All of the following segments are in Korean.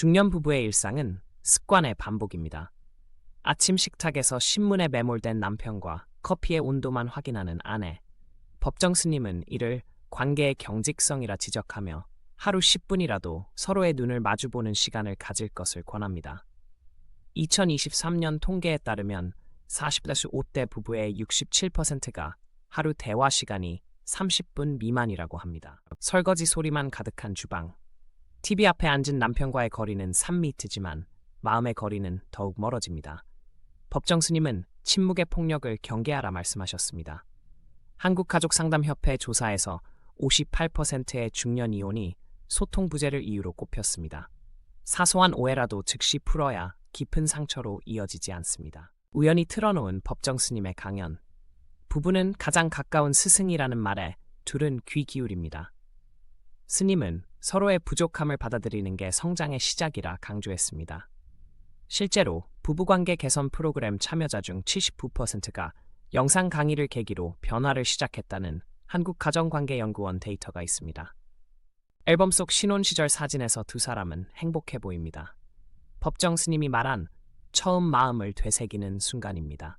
중년 부부의 일상은 습관의 반복입니다. 아침 식탁에서 신문에 매몰된 남편과 커피의 온도만 확인하는 아내. 법정 스님은 이를 관계의 경직성이라 지적하며 하루 10분이라도 서로의 눈을 마주보는 시간을 가질 것을 권합니다. 2023년 통계에 따르면 40-5대 부부의 67%가 하루 대화 시간이 30분 미만이라고 합니다. 설거지 소리만 가득한 주방. TV 앞에 앉은 남편과의 거리는 3미터지만 마음의 거리는 더욱 멀어집니다. 법정 스님은 침묵의 폭력을 경계하라 말씀하셨습니다. 한국가족상담협회 조사에서 58%의 중년 이혼이 소통 부재를 이유로 꼽혔습니다. 사소한 오해라도 즉시 풀어야 깊은 상처로 이어지지 않습니다. 우연히 틀어놓은 법정 스님의 강연. 부부는 가장 가까운 스승이라는 말에 둘은 귀 기울입니다. 스님은 서로의 부족함을 받아들이는 게 성장의 시작이라 강조했습니다. 실제로 부부관계 개선 프로그램 참여자 중 79%가 영상 강의를 계기로 변화를 시작했다는 한국가정관계연구원 데이터가 있습니다. 앨범 속 신혼 시절 사진에서 두 사람은 행복해 보입니다. 법정 스님이 말한 처음 마음을 되새기는 순간입니다.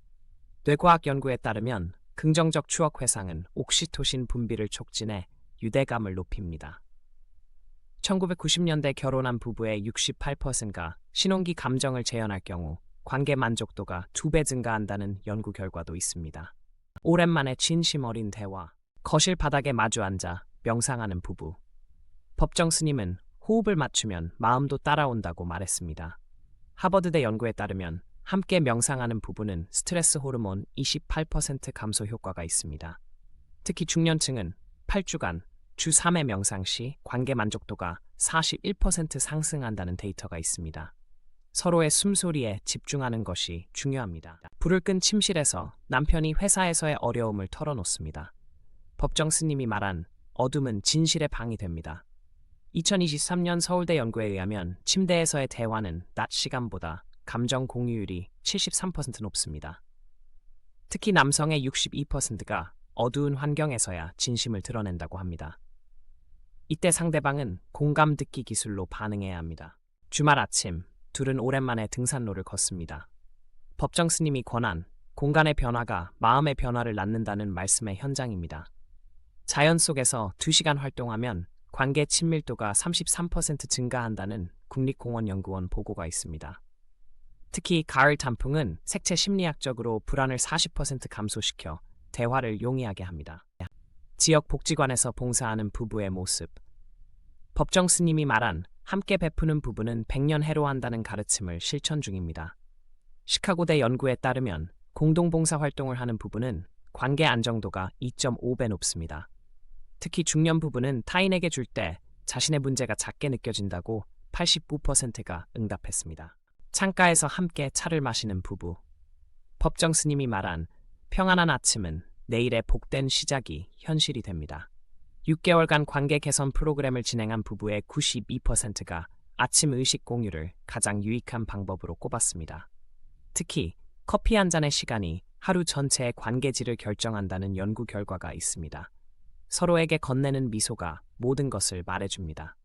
뇌과학 연구에 따르면 긍정적 추억 회상은 옥시토신 분비를 촉진해 유대감을 높입니다. 1990년대 결혼한 부부의 68%가 신혼기 감정을 재현할 경우 관계 만족도가 두 배 증가한다는 연구 결과도 있습니다. 오랜만에 진심 어린 대화, 거실 바닥에 마주 앉아 명상하는 부부. 법정 스님은 호흡을 맞추면 마음도 따라온다고 말했습니다. 하버드대 연구에 따르면 함께 명상하는 부부는 스트레스 호르몬 28% 감소 효과가 있습니다. 특히 중년층은 8주간 주 3회 명상 시 관계 만족도가 41% 상승한다는 데이터가 있습니다. 서로의 숨소리에 집중하는 것이 중요합니다. 불을 끈 침실에서 남편이 회사에서의 어려움을 털어놓습니다. 법정 스님이 말한 어둠은 진실의 방이 됩니다. 2023년 서울대 연구에 의하면 침대에서의 대화는 낮 시간보다 감정 공유율이 73% 높습니다. 특히 남성의 62%가 어두운 환경에서야 진심을 드러낸다고 합니다. 이때 상대방은 공감 듣기 기술로 반응해야 합니다. 주말 아침, 둘은 오랜만에 등산로를 걷습니다. 법정 스님이 권한 공간의 변화가 마음의 변화를 낳는다는 말씀의 현장입니다. 자연 속에서 2시간 활동하면 관계 친밀도가 33% 증가한다는 국립공원연구원 보고가 있습니다. 특히 가을 단풍은 색채 심리학적으로 불안을 40% 감소시켜 대화를 용이하게 합니다. 지역 복지관에서 봉사하는 부부의 모습. 법정 스님이 말한 함께 베푸는 부부는 100년 해로한다는 가르침을 실천 중입니다. 시카고대 연구에 따르면 공동봉사 활동을 하는 부부는 관계 안정도가 2.5배 높습니다. 특히 중년 부부는 타인에게 줄 때 자신의 문제가 작게 느껴진다고 89%가 응답했습니다. 창가에서 함께 차를 마시는 부부. 법정 스님이 말한 평안한 아침은 내일의 복된 시작이 현실이 됩니다. 6개월간 관계 개선 프로그램을 진행한 부부의 92%가 아침 의식 공유를 가장 유익한 방법으로 꼽았습니다. 특히 커피 한 잔의 시간이 하루 전체의 관계질을 결정한다는 연구 결과가 있습니다. 서로에게 건네는 미소가 모든 것을 말해줍니다.